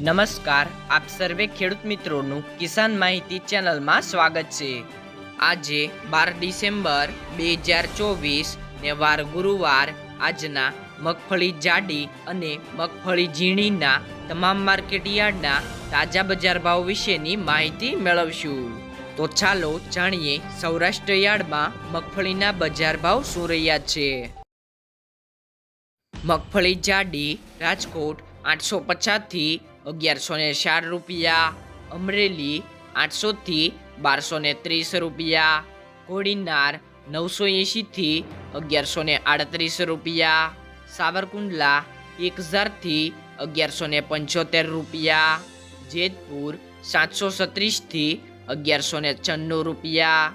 નમસ્કાર, આપ સર્વે ખેડૂત મિત્રોનું કિસાન માહિતી ચેનલમાં સ્વાગત છે. આજે બાર ડિસેમ્બર બે હજાર ચોવીસ ને વાર ગુરુવાર, આજના મગફળી જાડી અને મગફળી ઝીણીના તમામ માર્કેટ યાર્ડના તાજા બજાર ભાવ વિશેની માહિતી મેળવશું. તો ચાલો જાણીએ સૌરાષ્ટ્ર યાર્ડમાં મગફળીના બજાર ભાવ શું રહ્યા છે. મગફળી જાડી રાજકોટ આઠસો પચાસથી અગિયારસો ને ચાર રૂપિયા. અમરેલી આઠસોથી બારસો ને ત્રીસ રૂપિયા. કોડીનાર નવસો એંશીથી અગિયારસો ને આડત્રીસ રૂપિયા. સાવરકુંડલા એક હજારથી અગિયારસો ને પંચોતેર રૂપિયા. જેતપુર સાતસો સત્રીસથી અગિયારસો ને છન્નું રૂપિયા.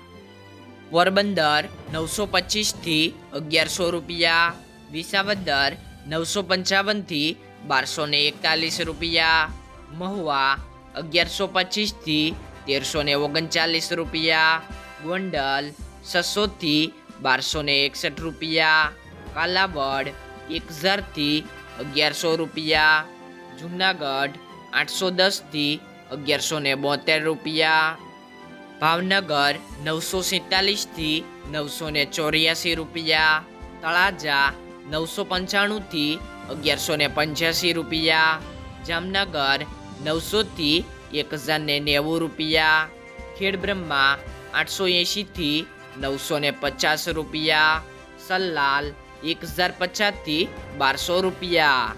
પોરબંદર નવસો પચીસથી અગિયારસો રૂપિયા. વિસાવદર નવસો પંચાવનથી બારસો ને એકતાલીસ રૂપિયા, મહુવા અગિયારસો પચીસથી તેરસો ને ઓગણચાલીસ રૂપિયા, ગોંડલ છસોથી બારસો ને એકસઠ રૂપિયા કાલાવડ એક હજારથી અગિયારસો રૂપિયા, જુનાગઢ આઠસો દસથી અગિયારસો ને બોતેર રૂપિયા, ભાવનગર નવસો સેતાલીસથી નવસો ને ચોર્યાસી રૂપિયા, તળાજા નવસો પંચાણુંથી અગિયારસો ને પંચ્યાસી રૂપિયા, જામનગર નવસોથી એક હજાર ને નેવું રૂપિયા, ખેડબ્રહ્મા આઠસો એંશીથી નવસો ને પચાસ રૂપિયા, સલ્લાલ એક હજાર પચાસથી બારસો રૂપિયા.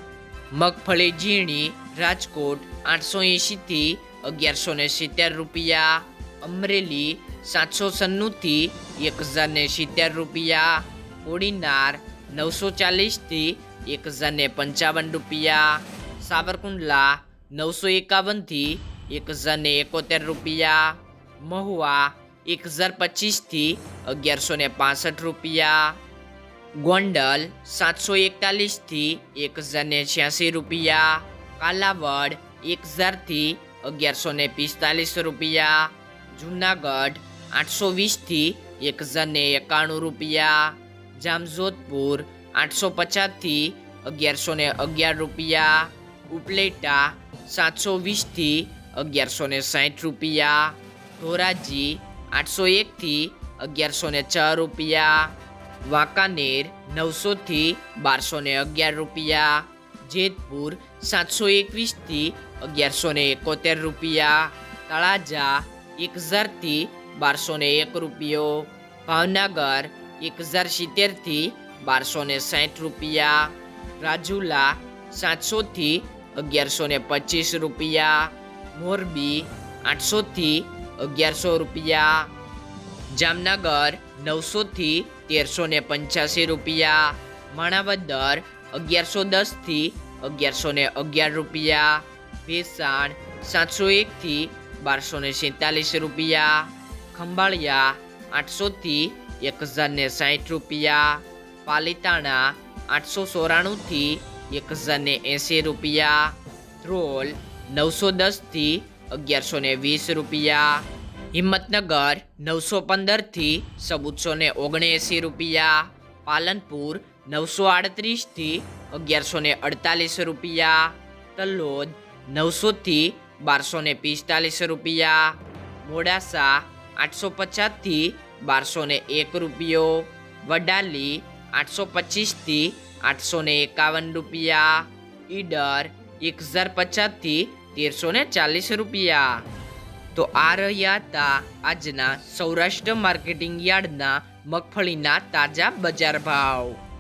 મગફળી ઝીણી રાજકોટ આઠસો એંશીથી અગિયારસો ને સિત્તેર રૂપિયા, અમરેલી સાતસો સન્નુંથી એક હજાર ને સિત્તેર રૂપિયા કોડીનાર નવસો ચાલીસથી એક હજાર ને પંચાવન રૂપિયા. સાવરકુંડલા નવસો એકાવનથી એક હજાર ને એકોતેર રૂપિયા. મહુવા એક હજાર પચીસથી અગિયારસો ને પાસઠ રૂપિયા. ગોંડલ સાતસો એકતાલીસથી એક હજાર ને છ્યાસી રૂપિયા. કાલાવડ એક હજારથી અગિયારસો ને પિસ્તાલીસ રૂપિયા. જુનાગઢ આઠસો વીસથી એક હજાર ને એકાણું રૂપિયા. જામજોધપુર આઠસો પચાસથી અગિયારસો ને અગિયાર રૂપિયા, ઉપલેટા સાતસો વીસથી અગિયારસો ને સાઠ રૂપિયા, ધોરાજી આઠસો એકથી અગિયારસો ને છ રૂપિયા, વાંકાનેર નવસોથી બારસો ને અગિયાર રૂપિયા, જેતપુર સાતસો એકવીસથી અગિયારસો ને એકોતેર રૂપિયા, તળાજા એક હજારથી બારસો ને એક રૂપિયો, ભાવનગર એક હજાર સિત્તેરથી બારસો ને સાઠ રૂપિયા રાજુલા સાતસોથી અગિયારસો ને પચીસ રૂપિયા, મોરબી આઠસોથી અગિયારસો રૂપિયા, જામનગર નવસોથી તેરસો ને પંચ્યાસી રૂપિયા, માણાવદર અગિયારસો દસથી અગિયારસો ને અગિયાર રૂપિયા, ભેસાણ સાતસો એકથી બારસો ને સેતાલીસ રૂપિયા, ખંભાળિયા આઠસોથી એક હજાર ને સાઠ રૂપિયા પાલીતાણા આઠસો ચોરાણુંથી એક હજારને એંસી રૂપિયા, ધ્રોલ નવસો દસથી અગિયારસો ને વીસ રૂપિયા, હિંમતનગર નવસો પંદરથી ચૌદસો ને ઓગણએંસી રૂપિયા, પાલનપુર નવસો આડત્રીસથી અગિયારસો ને અડતાલીસ રૂપિયા તલોદ નવસોથી બારસો ને પિસ્તાલીસ રૂપિયા, મોડાસા આઠસો પચાસથી બારસો ને એક રૂપિયો, વડાલી આઠસો પચીસથી આઠસો એકાવન રૂપિયા. ઈડર એક હજાર પચાસથી તેરસો ચાલીસ રૂપિયા. તો આ રહ્યા હતા આજના સૌરાષ્ટ્ર માર્કેટિંગ યાર્ડના મગફળીના તાજા બજાર ભાવ.